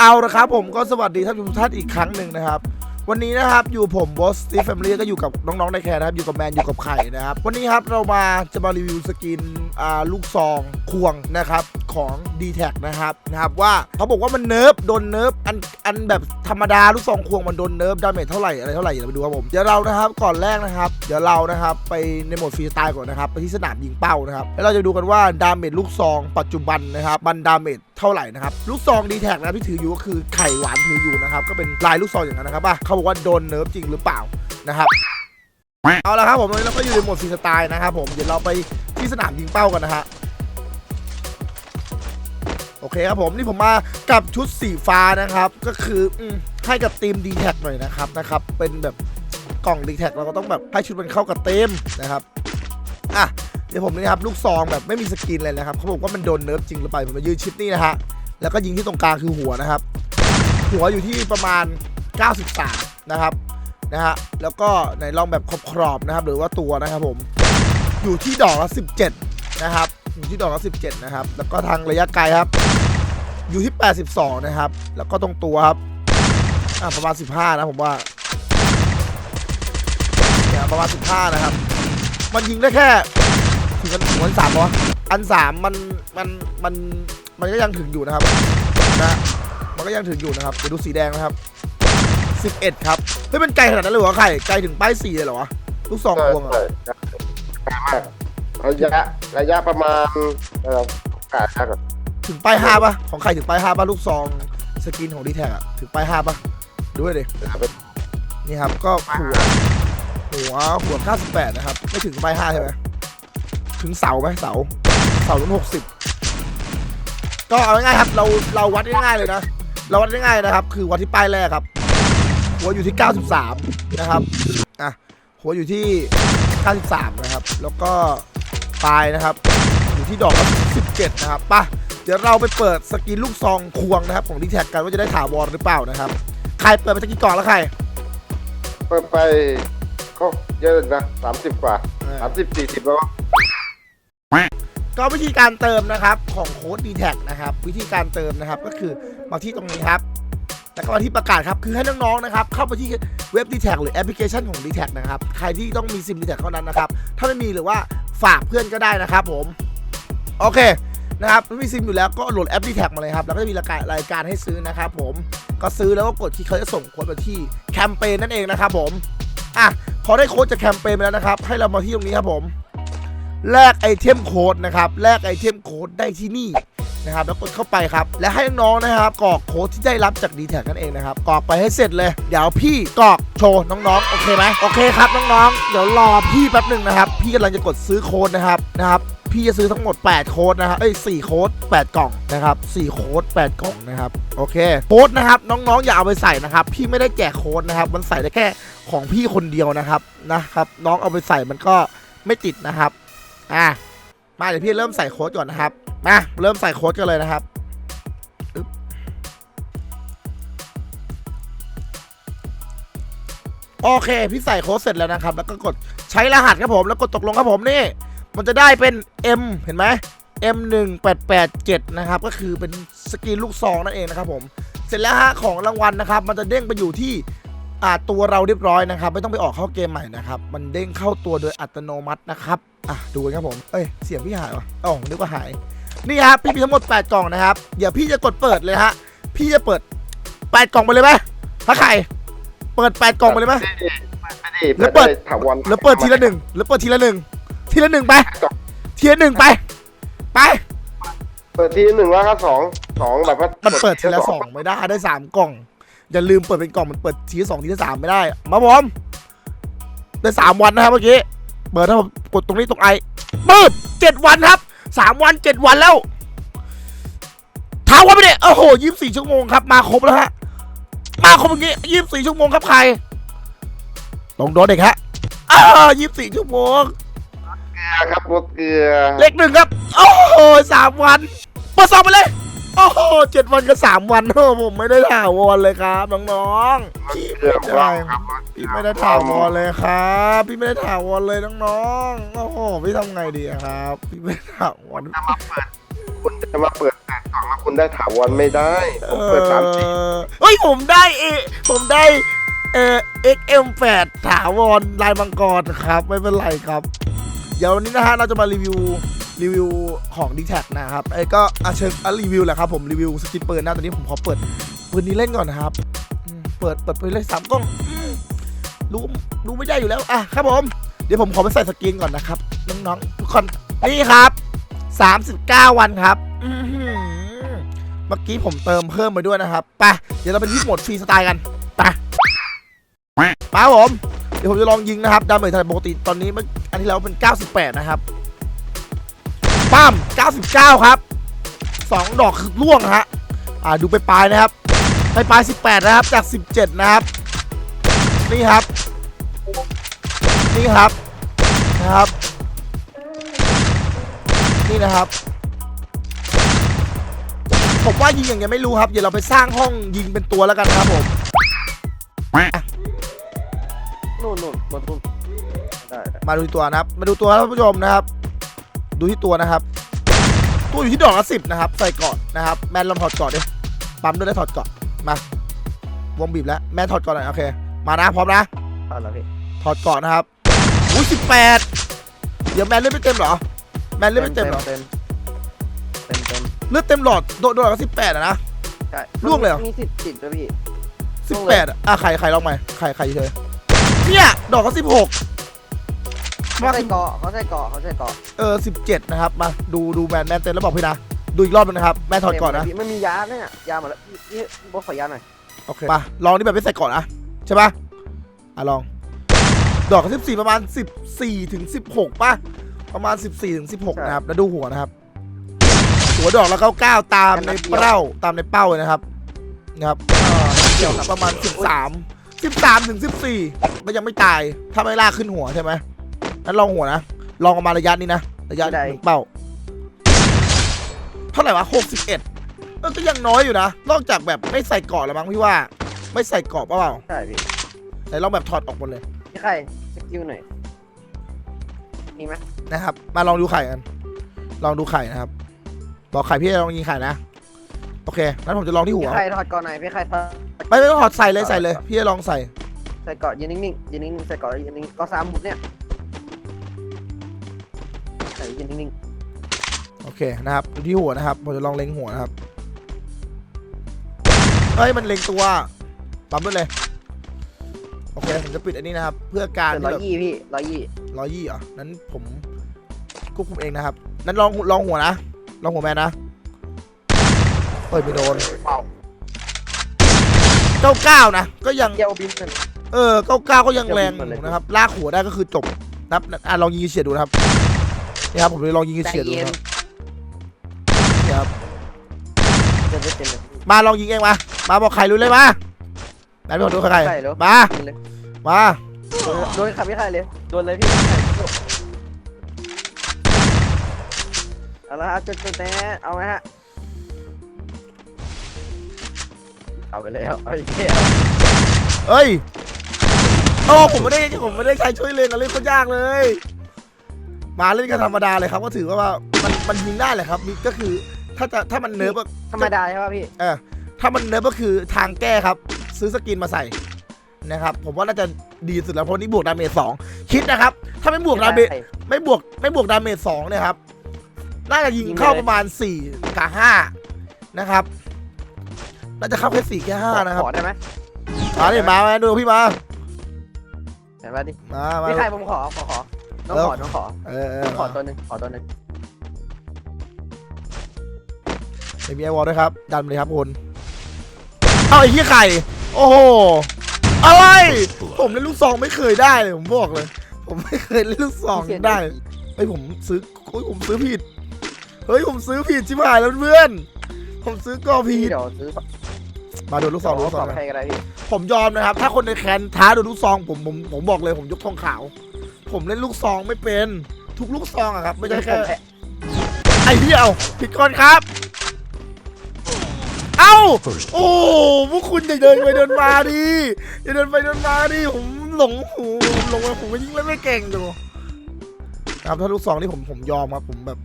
เอาละครับผมก็สวัสดีท่านผู้ชมทุกท่านอีกครั้งหนึ่งนะครับ วันนี้นะครับอยู่ผมบอสตีแฟมิลี่ก็อยู่กับน้องๆในแคร์นะครับอยู่กับแมนอยู่กับไข่นะครับ วันนี้ครับเรามาจะมารีวิวสกินอ่าลูกซองควงนะครับของ d t แทนะครับนะครับว่าเขาบอกว่ามันเนิร์ฟโดนเนิร์ฟอันอันแบบธรรมดาลูกซองควงมันโดนเนิร์ฟดาเมจเท่าไหร่อะไรเท่าไหร่เดี๋ยวไปดูครับผมเดี๋ยวเรานะครับก่อนแรกนะครับ เดี๋ยวเรานะครับไปในโหมดฟรีสไตล์ก่อนนะครับไปที่สนามยิงเป้านะครับแล้วเราจะดูกันว่าดาเมจลูกซองปัจจุบันนะครับมันดาเมจ เท่าไหร่นะครับลูกซองดีแท็กนะที่ถืออยู่ก็คือไข่หวานถืออยู่นะครับก็เป็นลายลูกซองอย่างนั้นนะครับอะเขาบอกว่าโดนเนิร์ฟจริงหรือเปล่านะครับเอาละครับผมตอนนี้เราก็อยู่ในโหมดฟรีสไตล์นะครับผมเดี๋ยวเราไปที่สนามยิงเป้ากันนะฮะโอเคครับผมนี่ผมมากับชุดสีฟ้านะครับ ก็คืออให้กับทีม d t แท็หน่อยนะครับนะครับเป็นแบบกล่อง d t แท็เราก็ต้องแบบให้ชุดมันเข้ากับเต็มนะครับอะ เดี๋ยวผมนี่นะครับลูกซองแบบไม่มีสกินเลยนะครับเขาบอกว่ามันโดนเนิร์ฟจริงหรือเปล่าผมมายืนชิดนี่นะฮะแล้วก็ยิงที่ตรงกลางคือหัวนะครับ หัวอยู่ที่ประมาณ 93 นะครับนะฮะแล้วก็ในลองแบบขอบๆนะครับ หรือว่าตัวนะครับผมอยู่ที่ดอกละ 17 นะครับ อยู่ที่ดอกละ 17 นะครับ แล้วก็ทางระยะไกลครับ อยู่ที่ 82 นะครับ แล้วก็ตรงตัวครับอ่าประมาณ 15 นะผมว่าเนี่ยประมาณ 15 นะครับ มันยิงได้แค่ ถึงกันถึงอันสามปะวะอันสามมันมันมันมันก็ยังถึงอยู่นะครับนะมันก็ยังถึงอยู่นะครับเดี๋ยวดูสีแดงนะครับ11ครับเฮ้ยมันไกลขนาดนั้นเลยเหรอไข่ไกลถึงป้ายสี่เลยเหรอวะลูกซองพวงรอใช่ใกล้มระยะระยะประมาณเอ่อกาศครับ ถึงป้ายห้าปะของใครถึงป้ายห้าปะลูกซองสกินของดีแท็กอะถึงป้ายห้าปะดูให้ดินี่ครับก็หัวหัวหัว98 นะครับ ไม่ถึงป้ายห้าใช่ไหม ถึงเสาไหมเสาเสาถึง60ก็เอาง่ายๆครับ เราเราวัดง่ายๆเลยนะ เราวัดง่ายๆนะครับ คือวัดที่ป้ายแรกครับ หัวอยู่ที่ 93 นะครับอะหัวอยู่ที่ 93 นะครับ แล้วก็ปลายนะครับ อยู่ที่ดอกละ17 นะครับป่ะเดี๋ยวเราไปเปิดสกินลูกซองควงนะครับ ของดีแท็กกันว่าจะได้ถาวรหรือเปล่านะครับ ใครเปิดไปสกินก่อนแล้วใคร เปิดไปก็เยอะนะสามสิบกว่าสามสิบสี่สิบแล้ว ก็วิธีการเติมนะครับของโค้ด d t แทนะครับ วิธีการเติมนะครับก็คือมาที่ตรงนี้ครับแล้วก็มาที่ประกาศครับคือให้น้องๆนะครับเข้าไปที่เว็บ d t แทหรือแอปพลิเคชันของ d t แทนะครับใครที่ต้องมีซิม d t แทเท่านั้นนะครับถ้าไม่มีหรือว่าฝากเพื่อนก็ได้นะครับผมโอเคนะครับไม่มีซิมอยู่แล้วก็โหลดแอป d t แทมาเลยครับแล้วก็จะมีรายการรายการให้ซื้อนะครับผมก็ซื้อแล้วก็กดที่เขาจะส่งโค้ดไปที่แคมเปญนั่นเองนะครับผมอะพอได้โค้ดจากแคมเปญไปแล้วนะครับ ให้เรามาที่ตรงนี้ครับผม แลกไอเทมโค้ดนะครับแลกไอเทมโค้ดได้ที่นี่นะครับแล้วกดเข้าไปครับ และให้น้องนะครับกรอกโค้ดที่ได้รับจาก d t แท็กนั่นเองนะครับกรอกไปให้เสร็จเลย เดี๋ยวพี่กรอกโชว์น้องๆ โอเคไหมโอเคครับน้องๆ เดี๋ยวรอพี่แป๊บหนึ่งนะครับ พี่กำลังจะกดซื้อโค้ดนะครับนะครับพี่จะซื้อทั้งหมด 8 โค้ดนะครับเอ้ย4โค้ด 8 กล่องนะครับ4โค้ด 8 กล่องนะครับ โอเค โค้ดนะครับ น้องๆ อย่าเอาไปใส่นะครับ พี่ไม่ได้แจกโค้ดนะครับ มันใส่ได้แค่ของพี่คนเดียวนะครับ นะครับ น้องเอาไปใส่มันก็ไม่ติดนะครับ อะมาเดี๋ยวพี่เริ่มใส่โค้ดก่อนนะครับมาเริ่มใส่โค้ดกันเลยนะครับโอเคพี่ใส่โค้ดเสร็จแล้วนะครับ แล้วก็กดใช้รหัสครับผมแล้วกดตกลงครับผมนี่ มันจะได้เป็น M เห็นไหม M 1 8 8 7 นะครับ ก็คือเป็นสกรีนลูกซองนั่นเองนะครับผม เสร็จแล้วฮะของรางวัลนะครับ มันจะเด้งไปอยู่ที่ อ่าตัวเราเรียบร้อยนะครับ ไม่ต้องไปออกเข้าเกมใหม่นะครับ มันเด้งเข้าตัวโดยอัตโนมัตินะครับอะดูกันครับผมเอ้ยเสียงพี่หายวะอ๋อนึกว่าหายนี่ครับพี่มีทั้งหมด 8 กล่องนะครับ เดี๋ยวพี่จะกดเปิดเลยฮะพี่จะเปิด 8 กล่องไปเลยไหมถ้าใครเปิด 8 กล่องไปเลยไหม แล้วเปิด ถาวรแล้วเปิดทีละหนึ่งแล้วเปิดทีละหนึ่งทีละหนึ่งไปทีละหนึ่งไปไป เปิดทีหนึ่งแล้วก็สองสองแบบว่ามันเปิดทีละสองไม่ได้ได้สามกล่อง อย่าลืมเปิดเป็นกล่องมันเปิดทีสองทีสามไม่ได้ มาผมได้สามวันนะครับเมื่อกี้เปิดถ้าผมกดตรงนี้ตรงไอปืดเจ็ดวันครับสามวันเจ็ดวันแล้วท้าวันไปเนี่ยโอ้โหยี่สิบสี่ชั่วโมงครับมาครบแล้วฮะมาครบอย่างงี้ยี่สิบสี่ชั่วโมงครับใครลงโดนเด็กฮะอ้ายี่สิบสี่ชั่วโมงเกลือครับรถเกลือ เลขหนึ่งครับ โอ้โหสามวันเปิดสอบไปเลย โอ้โหเจ็ดวันกับสามวันโอ้ผมไม่ได้ถาวรเลยครับน้องๆพี่เกลือไม่ว้าได้วครับพี่ไม่ได้ถาวรเลยครับ พี่ไม่ได้ถาวรเลยน้องๆโอ้โหพี่ทำไงดีอะครับ พี่ไม่ได้ถาวรคุณจะมาเปิดแปดกล่องแล้วคุณได้ถาวรไม่ได้ผมเปิดสามสิบเออเฮ้ยผมได้เอผมได้เอ่อ XM8 ถาวรลายมังกรครับ ไม่เป็นไรครับ เดี๋ยววันนี้นะฮะเราจะมารีวิว รีวิวของ d t แทนะครับไอ้ก็อาเชิญอะรีวิวแหละครับผมรีวิวสกินปืนนะตอนนี้ผมขอเปิดปืนนี้เล่นก่อนนะครับ เปิดเปิดปืนเลยสามกล้องรู้รู้ไม่ได้อยู่แล้วอะครับผม เดี๋ยวผมขอไปใส่สกินก่อนนะครับน้องๆทุกคนนี่ครับ39วันครับเมื่อกี้ผมเติมเพิ่มไปด้วยนะครับไปเดี๋ยวเราไปที่โหมดฟรีสไตล์กันไปมาผมเดี๋ยวผมจะลองยิงนะครับดาเมจไทยปกติตอนนี้เมื่ออันที่แล้วเป็น 98 นะครับ ปั้ม 99 ครับ 2 ดอกคือล่วงฮะ อ่าดูไปปลายๆนะครับ ไปปลายๆ18 นะครับ จาก 17 นะครับ นี่ครับ นี่ครับนะครับ นี่นะครับ ผมว่ายิงอย่างเงี้ยไม่รู้ครับ เดี๋ยวเราไปสร้างห้องยิงเป็นตัวแล้วกันนะครับผมนู่นนู่นบนนู่นได้ได้มาดูที่ตัวนะครับ มาดูตัวครับท่านผู้ชมนะครับ ดูที่ตัวนะครับ ตัวอยู่ที่ดอกละสิบนะครับ ใส่เกาะนะครับ แมนลองถอดเกาะดิปั๊มด้วยแล้วถอดเกาะมาวงบีบแล้ว แมนถอดเกาะหน่อยโอเค มานะพร้อมนะเอาแล้วพี่ถอดเกาะนะครับอุ้ยสิบแปดเดี๋ยวแมนเลือดไม่เต็มเหรอ แมนเลือดไม่เต็มเหรอเต็มเต็มเต็มเลือดเต็มหลอดโดนโดนละสิบแปดอะนะใช่ล่วงเลยเหรอมีสิทธิ์ติดด้วยพี่สิบแปดอะไข่ไข่ลองใหม่ไข่ไข่เฉยเนี่ยดอกก็สิบหก เขาใส่เกาะเขาใส่เกาะเขาใส่เกาะเออสิบเจ็ดนะครับ มาดูดูแมนแมนเต็มแล้วบอกพี่นะ ดูอีกรอบนึงนะครับ แมนถอดก่อนนะพี่ไม่มียาเนี่ยยาหมดแล้วพี่พี่พี่บอกขอยาหน่อย โอเคมาลองนี่แบบไม่ใส่ก่อนนะ ใช่ปะอะลอง ดอกสิบสี่ประมาณสิบสี่ถึงสิบหกป่ะ ประมาณสิบสี่ถึงสิบหกนะครับ แล้วดูหัวนะครับ หัวดอกแล้วเก้าเก้าตามในเป้าตามในเป้าเลยนะครับ นะครับเกี่ยวกับประมาณสิบสามสิบสามถึงสิบสี่ก็ยังไม่ตาย ถ้าไม่ลากขึ้นหัวใช่ไหม นั้นลองหัวนะ ลองประมาณระยะนี้นะ ระยะหนึ่งเป้า เท่าไหร่วะหกสิบเอ็ดเออก็ยังน้อยอยู่นะ นอกจากแบบไม่ใส่เกราะละมั้งพี่ว่า ไม่ใส่เกราะเปล่าใช่พี่ไหนลองแบบถอดออกหมดเลย พี่ไข่สกิลหน่อยมีไหมนะครับ มาลองดูไข่กัน ลองดูไข่นะครับ บอกไข่พี่จะลองยิงไข่นะ โอเค งั้นผมจะลองที่หัพี่ว ไข่ถอดเกาะหน่อยพี่ไข่ถอดไม่ไม่ต้องถอดใส่เลยใส่เลย พี่จะลองใส่ ใส่เกาะยืนนิ่งๆยืนนิ่งๆใส่เกาะแล้วยืนนิ่งๆเกาะสามหมุดเนี่ยใส่ ยืนนิ่งโอเคนะครับดูที่หัวนะครับผมจะลองเล็งหัวนะครับ เฮ้ย มันเล็งตัว ปั๊มด้วยเลย โอเค ผมจะปิดอันนี้นะครับ เพื่อๆการเป็นที่ร้อยแบบยี่พี่ร้อยยี่ร้อยยี่เหรอนั้นผมควบคุมเองนะครับ นั้นลองลองหัวนะ ลองหัวแมนนะเปิดไม่โดนเป่าเก้าเก้านะ ก็ยังเกี่ยวบินนั่นเออเก้าเก้าก็ยังแรงเดี๋ยวบินหมดเลยนะครับ ลากหัวได้ก็คือจบนะครับอะลองยิงเฉียดดูนะครับ นี่ครับผมเลยลองยิงใจเฉียดดูเย็นะนครับนี่ครับเต็มเต็มเลยมาลองยิงเองมา มาบอกใครรู้เลยมาไหนพี่ขอดูใครใช่แล้วมายิงเลยมาโดนโดนขับพี่ไข่เลย โดนเลยพี่เอาละฮะจุดจุดแน่เอาไหมฮะ เอาไปแล้วเอาอีกแล้วเอ้ย โอ้ผมไม่ได้ผมไม่ได้ใช้ช่วยเลนอะไรก็ยากเลย มาเล่นกันธรรมดาเลยครับ ก็ถือว่ามันมันยิงได้แหละครับนี่ก็คือถ้าจะถ้ามันเนิร์ฟก็ธรรมดาใช่ป่ะพี่เออถ้ามันเนิร์ฟก็คือทางแก้ครับ ซื้อสกินมาใส่นะครับผมว่าน่าจะดีสุดแล้วเพราะนี่บวกดาเมจสองคิดนะครับ ถ้าไม่บวกดาเมจไม่บวกไม่บวกดาเมจสองเนี่ยครับน่าจะยิงยิงไปเข้าเลยประมาณสี่กับห้านะครับน่าจะเข้าแค่สี่แค่ห้านะครับขอได้ไหมมาดิมามาดูพี่มาเห็นป่ะดิมามาพี่ไข่ผมขอขอขอ น้องเออขอ น้องขอ เออเออน้องขอตัวหนึ่งขอตัวหนึ่งไม่มีไอวอลด้วยครับ ดันไปเลยครับคุณเอาไอ้ที่ไข่โอ้โห อะไร ผมเล่นลูกซองไม่เคยได้เลยผมบอกเลย ผมไม่เคยเล่นลูกซองได้เฮ้ยผมซื้อเฮ้ยผมซื้อผิด เฮ้ยผมซื้อผิดชิบหายแล้วเพื่อน ผมซื้อกอผิพี่ดเดี๋ยวซื้อมาดูลูกซองดูลูกซขอองนะใครก็ได้พี่ผมยอมนะครับ ถ้าคนในแคนท้าโดนลูกซองผมผมผมบอกเลยผมยกธงขาว ผมเล่นลูกซองไม่เป็น ทุกลูกซองอะครับ ไม่ใช่แค่ไอ้เหี้ยเอาผิดก่อนครับ เอ้าโอ้พวกคุณอย่าเดินไปเดินมาดิอย่าเดินไปเดินมาดิผมหลงหูผมหลงไปผมก็ยิ่งเล่นไม่เก่งดูครับถ้าลูกซองนี่ผมผมยอมครับผมแบบ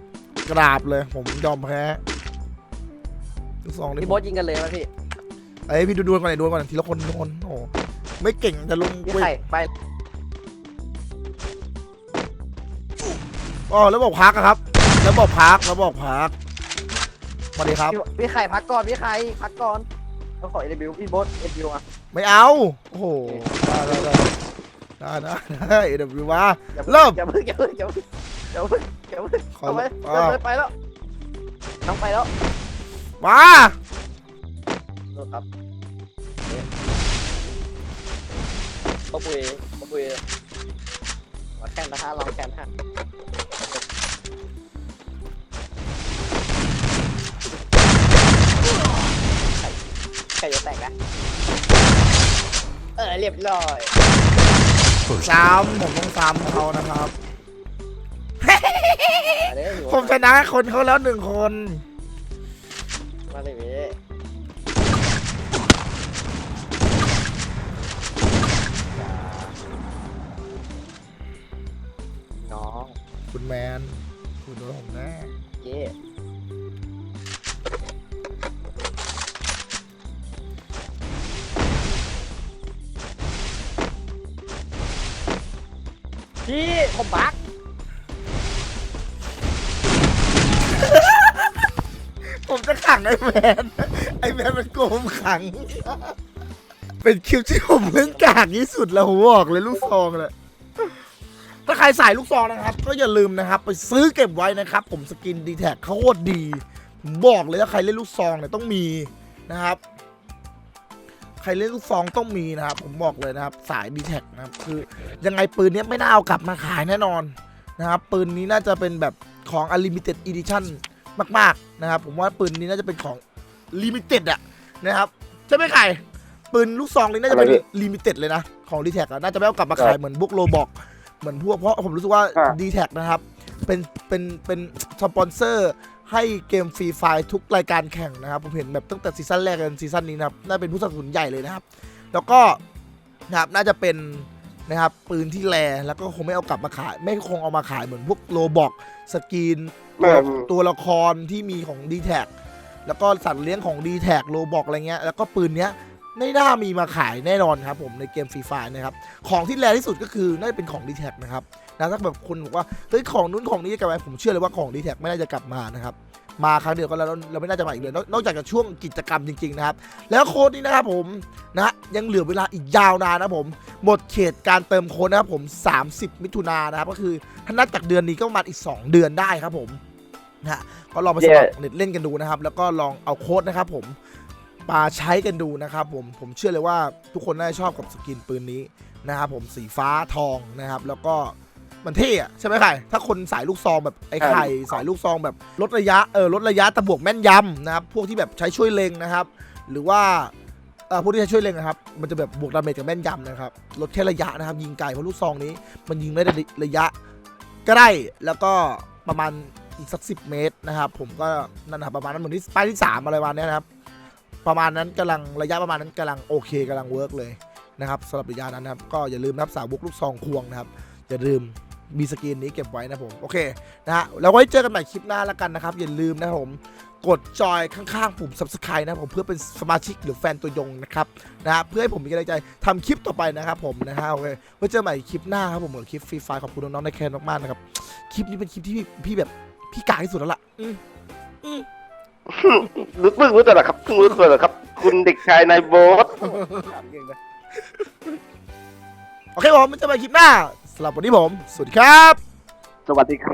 กราบเลย ผมยอมแพ้ลูกซองนี่พี่โบ๊ทยิงกันเลยไหมพี่ เอ้ยพี่ดูดวลก่อนไหนดวลก่อนทีละคนทีละคนโอ้โหไม่เก่งจะลุมพี่เว้ย ไข่ไป อ๋อแล้วบอกพักอะครับแล้วบอกพักแล้วบอกพักสวัสดีครับ พี่พี่ไข่พักก่อนพี่ไข่พักก่อนต้องขอเอลิบิวพี่โบ๊ทเอลิบิวอะ ไม่เอาโอ้โหได้ได้ได้ได้ได้ได้เดี๋ยวดูว่าอย่าพิ่งเริ่ม อย่าเพิ่งอย่าเพิ่งอย่าเพิ่งอย่าเพิ่งอย่าเพิ่งขอเอาไปอ่าเดินไปแล้วน้องไปแล้วมาโทษครับปะปุยปะปุย มาแข่งนะฮะลองแข่งฮะไข่จะแตกนะเออเรียบร้อยซ้ำผมต้องซ้ำเขานะครับมาเลยผมชนะคนเขาแล้วหนึ่งคน ผมบักผมจะขังไอ้แมน ไอ้แมนมันโกงขัง เป็นคลิปที่ผมเพิ่งกากที่สุดแล้วผมบอกเลยลูกซองเลย ถ้าใครใส่ลูกซองนะครับ ก็อย่าลืมนะครับ ไปซื้อเก็บไว้นะครับ ผมสกินดีแท็กเขาโคตรดีผมบอกเลยถ้าใครเล่นลูกซองเนี่ยต้องมีนะครับ ใครเล่นลูกซองต้องมีนะครับ ผมบอกเลยนะครับ สายดีแท็กนะครับ คือยังไงปืนเนี้ยไม่น่าเอากลับมาขายแน่นอนนะครับ ปืนนี้น่าจะเป็นแบบของ Unlimited Edition มาก ๆ นะครับ ผมว่าปืนนี้น่าจะเป็นของ Limited อะนะครับใช่ไหมไข่ปืนลูกซองนี้น่าจะเป็นอะไรพี่ Limited เลยนะ ของ d t แทอะน่าจะไม่เอากลับมาขายเหมือนพวกโลบอกเหมือนพวกเพราะผมรู้สึกว่าอ่า d t แทนะครับเป็นเป็นเป็นสปอนเซอร์ ให้เกมฟรีไฟทุกรายการแข่งนะครับ ผมเห็นแบบตั้งแต่ซีซั่นแรกจนซีซั่นนี้นะครับ น่าเป็นผู้สนับสนุนใหญ่เลยนะครับ แล้วก็นะครับน่าจะเป็นนะครับปืนที่แรแล้วก็คงไม่เอากลับมาขาย ไม่คงเอามาขายเหมือนพวกโลบอกสกรีนไม่ตัวละครที่มีของ d t แทแล้วก็สัตว์เลี้ยงของ d t แทโลบอกอะไรเงี้ยแล้วก็ปืนเนี้ยไม่น่ามีมาขายแน่นอนครับผมในเกมฟรีไฟนะครับ ของที่แรที่สุดก็คือน่าจะเป็นของ d t แทนะครับ นะถ้าแบบคนบอกว่าเฮ้ยของนู้นของนี้จะกลับมาผมเชื่อเลยว่าของ d t แท็กไม่น่าจะกลับมานะครับมาครั้งเดียวก็แล้วเราไม่น่าจะมาอีกเลย นอกจากจะช่วงกิจกรรมจริงๆนะครับ แล้วโค้ดนี้นะครับผมนะยังเหลือเวลาอีกยาวนานนะผม หมดเขตการเติมโค้ดนะครับผม 30 มิถุนายนนะครับ ก็คือถ้านับจากเดือนนี้ก็ประมาณอีก 2 เดือนได้ครับผมนะฮะก็ลองไปสมัครเน็ตเล่นกันดูนะครับ แล้วก็ลองเอาโค้ดนะครับผมมาใช้กันดูนะครับผมผมเชื่อเลยว่าทุกคนน่าจะชอบกับสกินปืนนี้นะครับผมสีฟ้าทองนะครับ แล้วก็ มันเท่อะใช่ไหมไข่ถ้าคนสายลูกซองแบบไอ้ไข่สายลูกซองแบบลดระยะเออลดระยะแต่บวกแม่นยำนะครับพวกที่แบบใช้ช่วยเล็งนะครับ หรือว่าเอ่อพวกที่ใช้ช่วยเล็งนะครับมันจะแบบบวกดาเมจกับแม่นยำนะครับลดแค่ระยะนะครับ ยิงไกลเพราะลูกซองนี้ มันยิงได้ระยะใกล้แล้วก็ประมาณอีกสักสิเมตรนะครับ ผมก็นั่นนะครับประมาณนั้นเหมือนที่ป้ายที่สามอะไรประมาณเนี้ยนะครับ ประมาณนั้นกำลังระยะประมาณนั้นกำลังโอเคกำลังเวิร์กเลยนะครับสำหรับระยะนั้นนะครับ ก็อย่าลืมนะครับสาวกลูกซองควงนะครับ อย่าลืม มีสกรีนนี้เก็บไว้นะผม โอเคนะฮะแล้วไว้เจอกันใหม่คลิปหน้าแล้วกันนะครับ อย่าลืมนะครับผมกดจอยข้างๆ ปุ่ม subscribe นะครับผมเพื่อเป็นสมาชิกหรือแฟนตัวยงนะครับนะฮะเพื่อให้ผมมีกำลังใจทำคลิปต่อไปนะครับผมนะฮะโอเคไว้เจอกันใหม่คลิปหน้าครับผมกับคลิปฟรีไฟขอบคุณน้องๆในแคนมากๆนะครับคลิปนี้เป็นคลิปที่พี่พี่แบบพี่กากที่สุดแล้วล่ะอืมอืมรู้เพิ่งรู้ตัวเหรอครับเพิ่งรู้ตัวเหรอครับ คุณเด็กชายนายโบ๊ทโอเคผมไว้เจอกันใหม่คลิปหน้า สำหรับวันนี้ผม สวัสดีครับ สวัสดีครับ